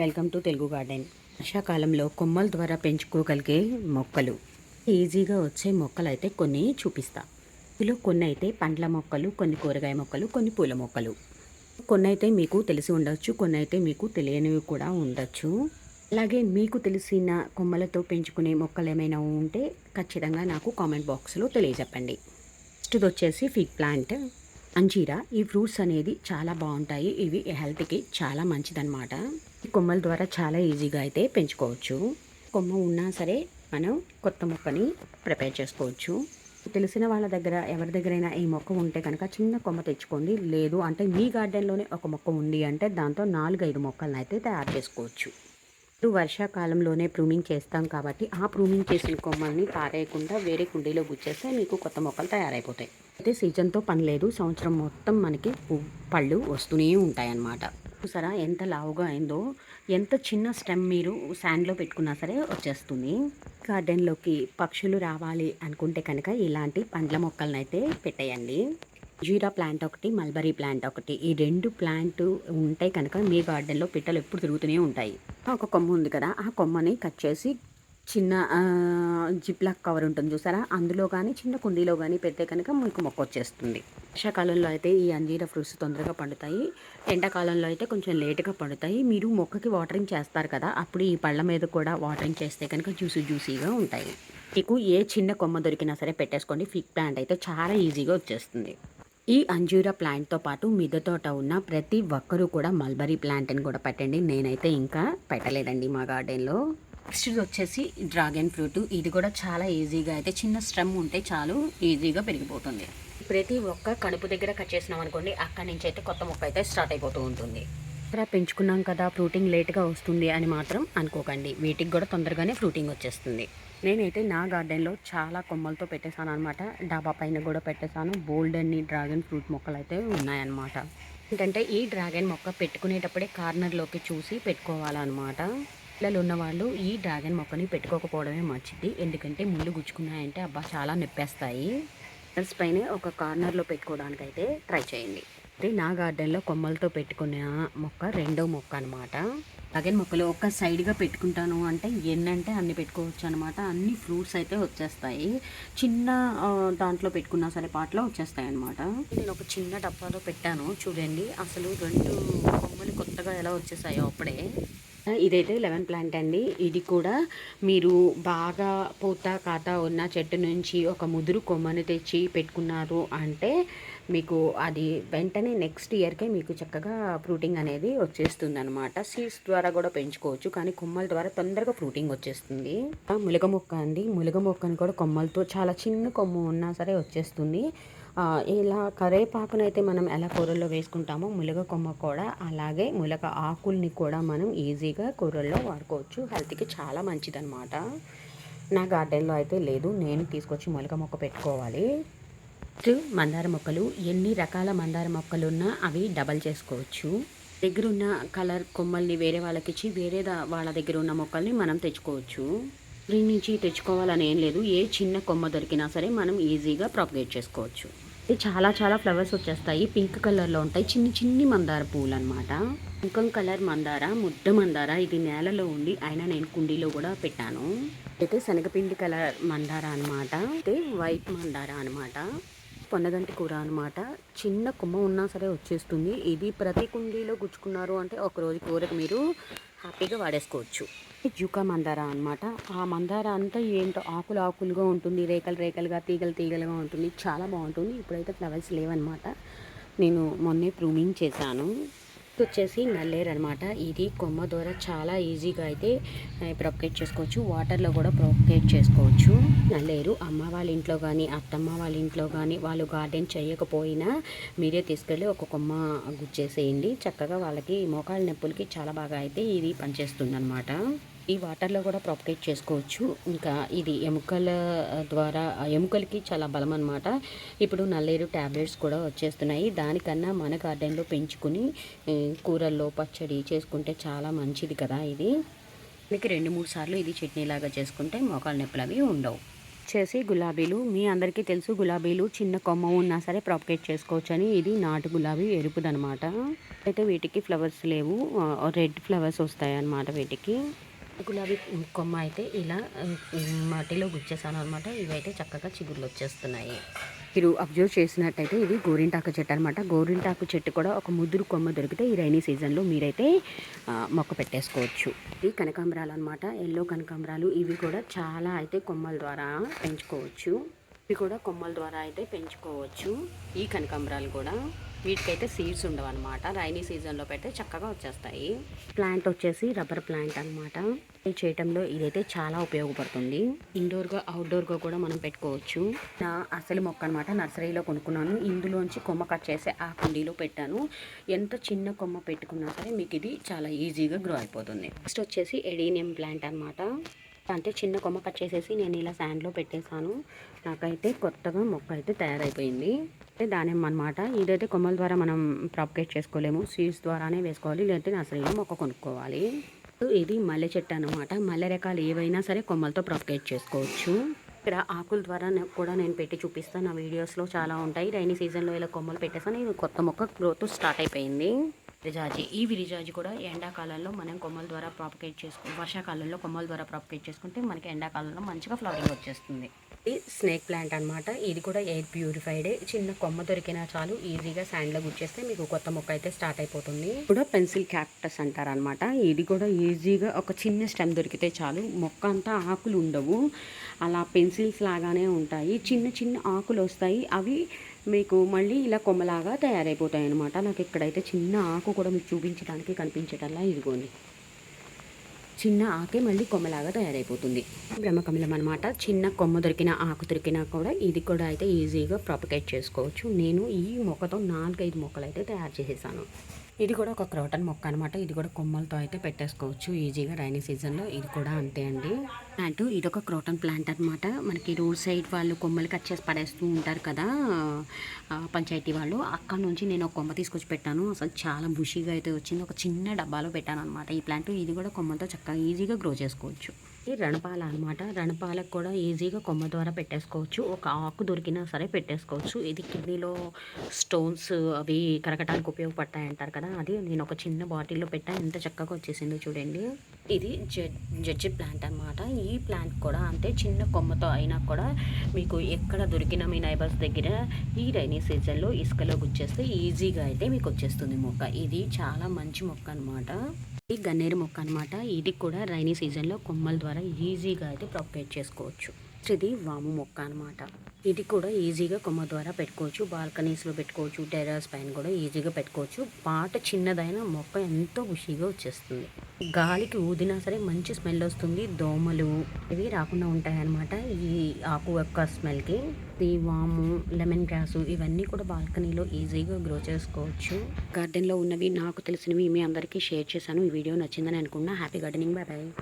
Welcome to Telugu garden. వర్షాకాలంలో కొమ్మల ద్వారా పెంచుకోగలిగే మొక్కలు. ఈజీగా వచ్చే మొక్కలు అయితే కొన్ని చూపిస్తా. ఇందులో కొన్ని అయితే పండ్ల మొక్కలు కొన్ని కూరగాయ మొక్కలు కొన్ని పూల మొక్కలు. కొన్ని అయితే మీకు తెలిసి ఉండొచ్చు కొన్ని అయితే మీకు తెలియనివి కూడా ఉండొచ్చు. అలాగే మీకు తెలిసిన కొమ్మలతో పెంచుకునే మొక్కలు ఏమైనా ఉంటే ఖచ్చితంగా నాకు కామెంట్ బాక్స్లో తెలియజెప్పండి. నెక్స్ట్ వచ్చేసి ఫిగ్ ప్లాంట్. అంజీరా ఈ ఫ్రూట్స్ అనేది చాలా బాగుంటాయి. ఇవి హెల్త్కి చాలా మంచిదన్నమాట. ఈ కొమ్మల ద్వారా చాలా ఈజీగా అయితే పెంచుకోవచ్చు. కొమ్మ ఉన్నా సరే మనం కొత్త మొక్కని ప్రిపేర్ చేసుకోవచ్చు. తెలిసిన వాళ్ళ దగ్గర ఎవరి దగ్గరైనా ఈ మొక్క ఉంటే కనుక చిన్న కొమ్మ తెచ్చుకోండి. లేదు అంటే మీ గార్డెన్లోనే ఒక మొక్క ఉంది అంటే దాంతో నాలుగైదు మొక్కలను అయితే తయారు చేసుకోవచ్చు. వర్షాకాలంలోనే ప్రూమింగ్ చేస్తాం కాబట్టి ఆ ప్రూమింగ్ చేసిన కొమ్మల్ని పారేయకుండా వేరే కుండీలో గుచ్చేస్తే మీకు కొత్త మొక్కలు తయారైపోతాయి. అయితే సీజన్తో పని లేదు. సంవత్సరం మొత్తం మనకి పళ్ళు వస్తూనే ఉంటాయన్నమాట. చూసారా ఎంత లావుగా అయిందో ఎంత చిన్న స్టెమ్ మీరు శాండ్లో పెట్టుకున్నా సరే వచ్చేస్తుంది. గార్డెన్లోకి పక్షులు రావాలి అనుకుంటే కనుక ఇలాంటి పండ్ల మొక్కలను అయితే పెట్టేయండి. జీరా ప్లాంట్ ఒకటి మల్బరీ ప్లాంట్ ఒకటి. ఈ రెండు ప్లాంట్ ఉంటే కనుక మీ గార్డెన్లో పిట్టలు ఎప్పుడు తిరుగుతూనే ఉంటాయి. ఒక కొమ్మ ఉంది కదా ఆ కొమ్మని కట్ చేసి చిన్న జిప్లాక్ కవర్ ఉంటుంది చూసారా? అందులో కానీ చిన్న కుండీలో కానీ పెడితే కనుక మీకు మొక్క వచ్చేస్తుంది. వర్షాకాలంలో అయితే ఈ అంజీర ఫ్రూట్స్ తొందరగా పండుతాయి. ఎండాకాలంలో అయితే కొంచెం లేటుగా పండుతాయి. మీరు మొక్కకి వాటరింగ్ చేస్తారు కదా అప్పుడు ఈ పళ్ళ మీద కూడా వాటరింగ్ చేస్తే కనుక జ్యూసీ జ్యూసీగా ఉంటాయి. మీకు ఏ చిన్న కొమ్మ దొరికినా సరే పెట్టేసుకోండి. ఫిక్ ప్లాంట్ అయితే చాలా ఈజీగా వచ్చేస్తుంది. ఈ అంజూరా ప్లాంట్తో పాటు మిద్దె తోట ఉన్న ప్రతి ఒక్కరూ కూడా మల్బరీ ప్లాంట్ని కూడా పెట్టండి. నేనైతే ఇంకా పెట్టలేదండి మా గార్డెన్లో. నెక్స్ట్ వచ్చేసి డ్రాగన్ ఫ్రూట్. ఇది కూడా చాలా ఈజీగా అయితే చిన్న స్ట్రమ్ ఉంటే చాలు ఈజీగా పెరిగిపోతుంది. ప్రతి ఒక్క కడుపు దగ్గర కట్ చేసినాం అనుకోండి అక్కడి నుంచి అయితే కొత్త మొక్క అయితే స్టార్ట్ అయిపోతూ ఉంటుంది. ఇక్కడ పెంచుకున్నాం కదా ఫ్రూటింగ్ లేట్గా వస్తుంది అని మాత్రం అనుకోకండి. వీటికి కూడా తొందరగానే ఫ్రూటింగ్ వచ్చేస్తుంది. నేనైతే నా గార్డెన్లో చాలా కొమ్మలతో పెట్టేశాను అనమాట డాబా పైన కూడా పెట్టేశాను. బోల్డ్ అన్ని డ్రాగన్ ఫ్రూట్ మొక్కలు అయితే ఉన్నాయన్నమాట. ఏంటంటే ఈ డ్రాగన్ మొక్క పెట్టుకునేటప్పుడే కార్నర్లోకి చూసి పెట్టుకోవాలన్నమాట. పిల్లలు ఉన్నవాళ్ళు ఈ డ్రాగన్ మొక్కని పెట్టుకోకపోవడమే మంచిది. ఎందుకంటే ముళ్ళు గుచ్చుకున్నాయంటే అబ్బా చాలా నొప్పేస్తాయి. కార్నర్స్ పైన ఒక కార్నర్లో పెట్టుకోవడానికైతే ట్రై చేయండి. ఇది నా గార్డెన్లో కొమ్మలతో పెట్టుకునే మొక్క రెండో మొక్క అనమాట అలాగే మొక్కలు ఒక సైడ్గా పెట్టుకుంటాను అంటే ఎన్నంటే అన్ని పెట్టుకోవచ్చు అనమాట అన్ని ఫ్రూట్స్ అయితే వచ్చేస్తాయి. చిన్న దాంట్లో పెట్టుకున్నా సరే పాటలో వచ్చేస్తాయి అనమాట నేను ఒక చిన్న డబ్బాలో పెట్టాను. చూడండి అసలు రెండు కొమ్మలు కొత్తగా ఎలా వచ్చేసాయో అప్పుడే. ఇదైతే లెమన్ ప్లాంట్ అండి. ఇది కూడా మీరు బాగా పూత కాత ఉన్న చెట్టు నుంచి ఒక ముదురు కొమ్మను తెచ్చి పెట్టుకున్నారు అంటే మీకు అది వెంటనే నెక్స్ట్ ఇయర్కే మీకు చక్కగా ఫ్రూటింగ్ అనేది వచ్చేస్తుంది అనమాట సీడ్స్ ద్వారా కూడా పెంచుకోవచ్చు కానీ కొమ్మల ద్వారా తొందరగా ఫ్రూటింగ్ వచ్చేస్తుంది. ములగ మొక్క అండి. ములగ మొక్కని కూడా కొమ్మలతో చాలా చిన్న కొమ్మ ఉన్నా సరే వచ్చేస్తుంది. ఇలా కరేపాకునైతే మనం ఎలా కూరల్లో వేసుకుంటామో ములగ కొమ్మ కూడా అలాగే ములగ ఆకుల్ని కూడా మనం ఈజీగా కూరల్లో వాడుకోవచ్చు. హెల్త్కి చాలా మంచిదన్నమాట. నా గార్డెన్లో అయితే లేదు. నేను తీసుకొచ్చి ములగ మొక్క పెట్టుకోవాలి. నెక్స్ట్ మందార మొక్కలు ఎన్ని రకాల మందార మొక్కలు ఉన్నా అవి డబల్ చేసుకోవచ్చు. దగ్గరున్న కలర్ కొమ్మల్ని వేరే వాళ్ళకి ఇచ్చి వేరే దా- వాళ్ళ దగ్గర ఉన్న మొక్కల్ని మనం తెచ్చుకోవచ్చు. దీని నుంచి తెచ్చుకోవాలని ఏం లేదు. ఏ చిన్న కొమ్మ దొరికినా సరే మనం ఈజీగా ప్రాపగేట్ చేసుకోవచ్చు. ఇది చాలా చాలా ఫ్లవర్స్ వచ్చేస్తాయి. పింక్ కలర్లో ఉంటాయి. చిన్ని చిన్ని మందార పూలు అనమాట కుంకం కలర్ మందార ముద్ద మందార ఇది నేలలో ఉంది అయినా నేను కుండీలో కూడా పెట్టాను. అయితే శనగపిండి కలర్ మందార అనమాట అయితే వైట్ మందార అనమాట పొన్నగంటి కూర అనమాట చిన్న కొమ్మ ఉన్నా సరే వచ్చేస్తుంది. ఇది ప్రతి కుండీలో గుచ్చుకున్నారు అంటే ఒక రోజు కూరకు మీరు హ్యాపీగా వాడేసుకోవచ్చు. జూకా మందార అనమాట ఆ మందార అంతా ఏంటో ఆకులు ఆకులుగా ఉంటుంది. రేకలు రేకలుగా తీగలు తీగలుగా ఉంటుంది. చాలా బాగుంటుంది. ఇప్పుడైతే ఫ్లవర్స్ లేవన్నమాట. నేను మొన్నే ప్రూమింగ్ చేశాను. వచ్చేసి నల్లేరు అనమాట ఇది కొమ్మ ద్వారా చాలా ఈజీగా అయితే ప్రొపకేట్ చేసుకోవచ్చు. వాటర్లో కూడా ప్రొపకేట్ చేసుకోవచ్చు. నల్లేరు అమ్మ వాళ్ళ ఇంట్లో కానీ అత్తమ్మ వాళ్ళ ఇంట్లో కానీ వాళ్ళు గార్డెన్ చేయకపోయినా మీరే తీసుకెళ్ళి ఒక కొమ్మ గుచ్చేసేయండి. చక్కగా వాళ్ళకి మోకాళ్ళ నొప్పులకి చాలా బాగా అయితే ఇది పనిచేస్తుంది అనమాట ఈ వాటర్లో కూడా ప్రాపరేట్ చేసుకోవచ్చు. ఇంకా ఇది ఎముకల ద్వారా ఎముకలకి చాలా బలం అనమాట ఇప్పుడు నల్లేరు ట్యాబ్లెట్స్ కూడా వచ్చేస్తున్నాయి. దానికన్నా మన గార్డెన్లో పెంచుకుని కూరల్లో పచ్చడి చేసుకుంటే చాలా మంచిది కదా ఇది. మీకు రెండు మూడు సార్లు ఇది చట్నీ లాగా చేసుకుంటే మోకాలు నొప్పులు అవి ఉండవు. వచ్చేసి గులాబీలు మీ అందరికీ తెలుసు గులాబీలు చిన్న కొమ్మ ఉన్నా సరే ప్రాపకేట్ చేసుకోవచ్చని. ఇది నాటు గులాబీ ఎరుపుదనమాట అయితే వీటికి ఫ్లవర్స్ లేవు. రెడ్ ఫ్లవర్స్ వస్తాయి అన్నమాట వీటికి. గులాబీ కొమ్మ అయితే ఇలా మట్టిలో గుచ్చేసాను అనమాట ఇవైతే చక్కగా చిగుర్లు వచ్చేస్తున్నాయి. మీరు అబ్జర్వ్ చేసినట్టయితే ఇది గోరింటాకు చెట్టు అనమాట గోరింటాకు చెట్టు కూడా ఒక ముదురు కొమ్మ దొరికితే ఈ రైనీ సీజన్లో మీరైతే మొక్క పెట్టేసుకోవచ్చు. ఇది కనకాంబరాలు అనమాట ఎల్లో కనకాంబరాలు ఇవి కూడా చాలా అయితే కొమ్మల ద్వారా పెంచుకోవచ్చు. ఇవి కూడా కొమ్మల ద్వారా అయితే పెంచుకోవచ్చు. ఈ కనకాంబరాలు కూడా. వీటికైతే సీడ్స్ ఉండవు అనమాట రైనీ సీజన్లో పెడితే చక్కగా వచ్చేస్తాయి. ప్లాంట్ వచ్చేసి రబ్బర్ ప్లాంట్ అనమాట ఇది చేయటంలో ఇదైతే చాలా ఉపయోగపడుతుంది. ఇండోర్గా అవుట్డోర్గా కూడా మనం పెట్టుకోవచ్చు. నా అసలు మొక్క అనమాట నర్సరీలో కొనుక్కున్నాను. ఇందులోంచి కొమ్మ కట్ చేసి ఆ కుండీలో పెట్టాను. ఎంత చిన్న కొమ్మ పెట్టుకున్నా సరే మీకు ఇది చాలా ఈజీగా గ్రో అయిపోతుంది. నెక్స్ట్ వచ్చేసి ఎడీనియం ప్లాంట్ అనమాట అంటే చిన్న కొమ్మ కట్ చేసేసి నేను ఇలా శాండ్లో పెట్టేశాను. నాకైతే కొత్తగా మొక్క అయితే తయారైపోయింది. అంటే దానిమ్మ అనమాట ఇదైతే కొమ్మల ద్వారా మనం ప్రాపకేట్ చేసుకోలేము. సీడ్స్ ద్వారానే వేసుకోవాలి. లేదంటే నర్సరీలో మొక్క కొనుక్కోవాలి. ఇది మల్లె చెట్టు అనమాట మల్లె రకాలు ఏవైనా సరే కొమ్మలతో ప్రాపకేట్ చేసుకోవచ్చు. ఇక్కడ ఆకుల ద్వారా కూడా నేను పెట్టి చూపిస్తాను. నా వీడియోస్లో చాలా ఉంటాయి. రైనీ సీజన్లో ఇలా కొమ్మలు పెట్టేసాను ఇది కొత్త మొక్క గ్రోత్ స్టార్ట్ అయిపోయింది. విరిజాజి ఈ విరిజాజి కూడా ఎండాకాలంలో మనం కొమ్మల ద్వారా ప్రాపకేట్ చేసుకో వర్షాకాలంలో కొమ్మల ద్వారా ప్రాపకేట్ చేసుకుంటే మనకి ఎండాకాలంలో మంచిగా ఫ్లవరింగ్ వచ్చేస్తుంది. ఇది స్నేక్ ప్లాంట్ అనమాట ఇది కూడా ఎయిర్ ప్యూరిఫైడ్ చిన్న కొమ్మ దొరికినా చాలు ఈజీగా శాండ్లో గుచ్చేస్తే మీకు కొత్త మొక్క అయితే స్టార్ట్ అయిపోతుంది. కూడా పెన్సిల్ క్యాక్టస్ అంటారు అనమాట ఇది కూడా ఈజీగా ఒక చిన్న స్టెమ్ దొరికితే చాలు. మొక్క అంతా ఆకులు ఉండవు. అలా పెన్సిల్స్ లాగానే ఉంటాయి. చిన్న చిన్న ఆకులు వస్తాయి. అవి మీకు మళ్ళీ ఇలా కొమ్మలాగా తయారైపోతాయి అనమాట నాకు ఇక్కడైతే చిన్న ఆకు కూడా మీకు చూపించడానికి కనిపించటల్లా ఇదిగోండి. చిన్న ఆకే మళ్ళీ కొమ్మలాగా తయారైపోతుంది. బ్రహ్మకమలం అనమాట చిన్న కొమ్మ దొరికిన ఆకు దొరికినా కూడా ఇది కూడా అయితే ఈజీగా ప్రాపకేట్ చేసుకోవచ్చు. నేను ఈ మొక్కతో నాలుగైదు మొక్కలు అయితే తయారు చేసేసాను. ఇది కూడా ఒక క్రోటన్ మొక్క అనమాట ఇది కూడా కొమ్మలతో అయితే పెట్టేసుకోవచ్చు. ఈజీగా రైనీ సీజన్లో ఇది కూడా అంతే అండి. ప్లాంట్ ఇది ఒక క్రోటన్ ప్లాంట్ అనమాట మనకి రోడ్ సైడ్ వాళ్ళు కొమ్మలు కట్ చేసి పడేస్తూ ఉంటారు కదా పంచాయతీ వాళ్ళు. అక్కడ నుంచి నేను ఒక కొమ్మ తీసుకొచ్చి పెట్టాను. అసలు చాలా బుషీగా అయితే వచ్చింది. ఒక చిన్న డబ్బాలో పెట్టాను అనమాట ఈ ప్లాంట్. ఇది కూడా కొమ్మలతో చక్కగా ఈజీగా గ్రో చేసుకోవచ్చు. ఇది రణపాల అనమాట రణపాలకు కూడా ఈజీగా కొమ్మ ద్వారా పెట్టేసుకోవచ్చు. ఒక ఆకు దొరికినా సరే పెట్టేసుకోవచ్చు. ఇది కిడ్నీలో స్టోన్స్ అవి కరగటానికి ఉపయోగపడతాయి అంటారు కదా. అది నేను ఒక చిన్న బాటిల్లో పెట్టా. ఎంత చక్కగా వచ్చేసిందో చూడండి. ఇది జడ్జి ప్లాంట్ అనమాట ఈ ప్లాంట్ కూడా అంతే చిన్న కొమ్మతో అయినా కూడా మీకు ఎక్కడ దొరికిన మీ నైబర్స్ దగ్గర ఈ రైనీ సీజన్లో ఇసుకలో గుచ్చేస్తే ఈజీగా అయితే మీకు వచ్చేస్తుంది మొక్క. ఇది చాలా మంచి మొక్క అనమాట గన్నేరు మొక్క అనమాట ఇది కూడా రైనీ సీజన్లో కొమ్మల ద్వారా ఈజీగా అయితే ప్రొపేట్ చేసుకోవచ్చు. ఇది వాము మొక్క అనమాట ఇది కూడా ఈజీగా కొమ్మ ద్వారా పెట్టుకోవచ్చు. బాల్కనీస్లో పెట్టుకోవచ్చు. టెర్రస్ పైన కూడా ఈజీగా పెట్టుకోవచ్చు. పాట చిన్నదైన మొక్క ఎంతో ఖుషిగా వచ్చేస్తుంది. గాలికి ఊదినా సరే మంచి స్మెల్ వస్తుంది. దోమలు ఇవి రాకుండా ఉంటాయి అన్నమాట ఈ ఆకు యొక్క స్మెల్కి. ఈ వాము లెమన్ గ్రాసు ఇవన్నీ కూడా బాల్కనీలో ఈజీగా గ్రో చేసుకోవచ్చు. గార్డెన్లో ఉన్నవి నాకు తెలిసినవి మీ అందరికీ షేర్ చేశాను. ఈ వీడియో నచ్చిందని అనుకున్నా. Happy gardening. Bye bye.